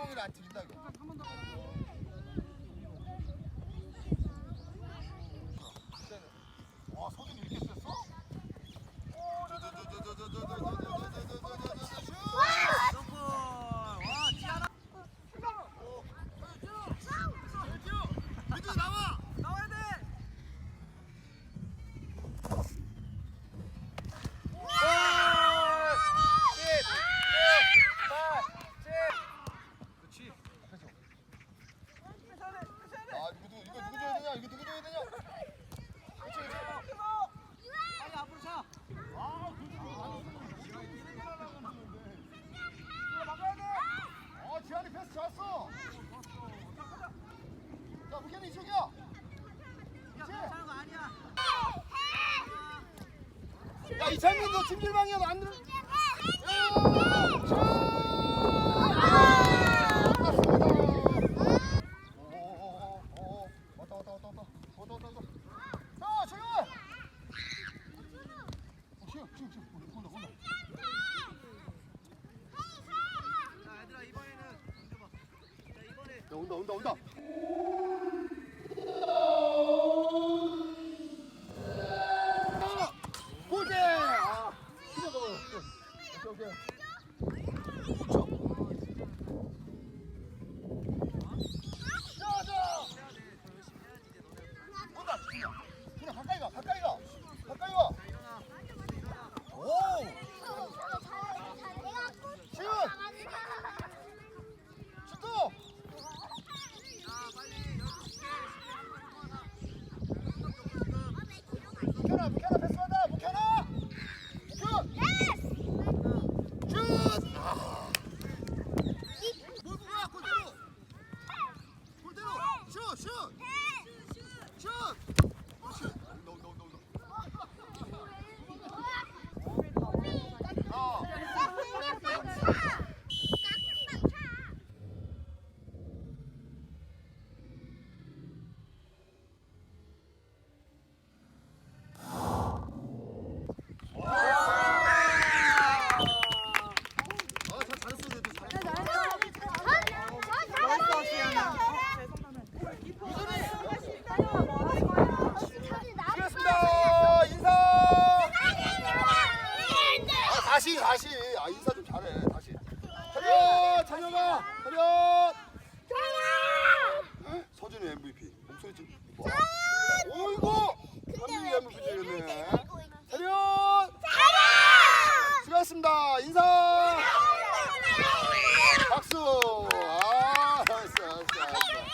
공이를 안 튀긴다 이거. 심질방이야 만들어. 온다 온다 온다 up, get up. 다시 다시. 아 인사 좀 잘해 다시. 차렷 찬혁아 차렷. 응? 서준이 MVP. 목소리 좀 뭐. 와. 어이구! 서준이 MVP 되겠네. 차렷! 수고하셨습니다. 인사! 박수! 아 알았어 알았어 알았어